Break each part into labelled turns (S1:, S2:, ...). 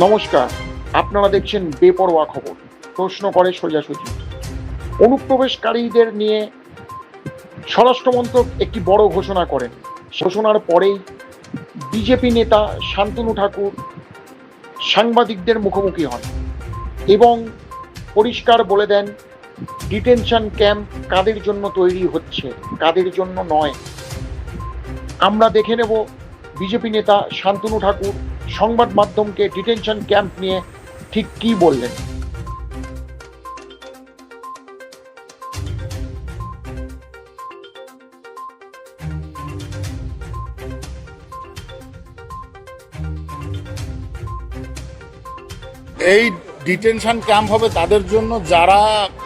S1: নমস্কার, আপনারা দেখছেন বেপরোয়া খবর। প্রশ্ন করে সোজাসুজি অনুপ্রবেশকারীদের নিয়ে স্বরাষ্ট্রমন্ত্রক একটি বড় ঘোষণা করেন। ঘোষণার পরেই বিজেপি নেতা শান্তনু ঠাকুর সাংবাদিকদের মুখোমুখি হন এবং পরিষ্কার বলে দেন, ডিটেনশন ক্যাম্প কাদের জন্য তৈরি হচ্ছে? কাদের জন্য নয়? আমরা দেখে নেব বিজেপি নেতা শান্তনু ঠাকুর সংবাদ মাধ্যমকে ডিটেনশন ক্যাম্প নিয়ে ঠিক কি বললেন?
S2: এই ডিটেনশন ক্যাম্প হবে তাদের জন্য যারা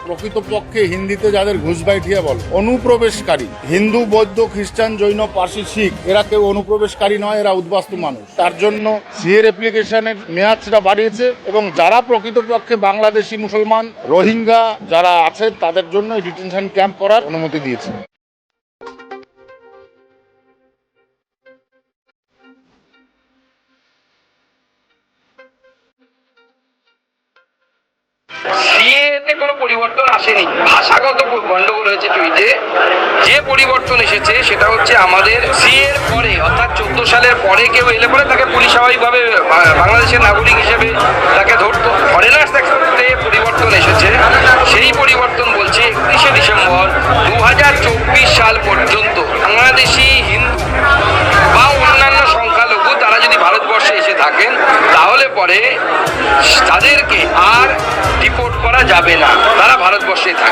S2: প্রকৃতপক্ষে হিন্দিতে যাদের ঘুষ ঘুষবাইঠিয়া বলে। অনুপ্রবেশকারী, হিন্দু, বৌদ্ধ, খ্রিস্টান, জৈন, পার্সি, শিখ, এরা কেউ অনুপ্রবেশকারী নয়, এরা উদ্বাস্তু মানুষ। তার জন্য সিএর অ্যাপ্লিকেশনের মেয়াদ সেটা বাড়িয়েছে এবং যারা প্রকৃতপক্ষে বাংলাদেশি মুসলমান, রোহিঙ্গা যারা আছে তাদের জন্য ডিটেনশন ক্যাম্প করার অনুমতি দিয়েছে।
S3: সিএতে কোনো পরিবর্তন আসেনি। ভাষাগত গন্ডগোল হয়েছে টুইটে। যে পরিবর্তন এসেছে সেটা হচ্ছে আমাদের সি এর পরে, অর্থাৎ চোদ্দ সালের পরে কেউ এলে পরে তাকে পুলিশ স্বাভাবিকভাবে বাংলাদেশের নাগরিক হিসেবে তাকে ধরতো। ফরেনার্স অ্যাক্টে পরিবর্তন এসেছে। সেই পরিবর্তন বলছে একত্রিশে ডিসেম্বর দু হাজার চব্বিশ সাল পর্যন্ত বাংলাদেশি হিন্দু বা অন্যান্য সংখ্যালঘু, তারা যদি ভারতবর্ষে এসে থাকেন তাহলে পরে তাদেরকে আর ডিপোর্ট করা যাবে না। তারা ভারতবর্ষে থাকে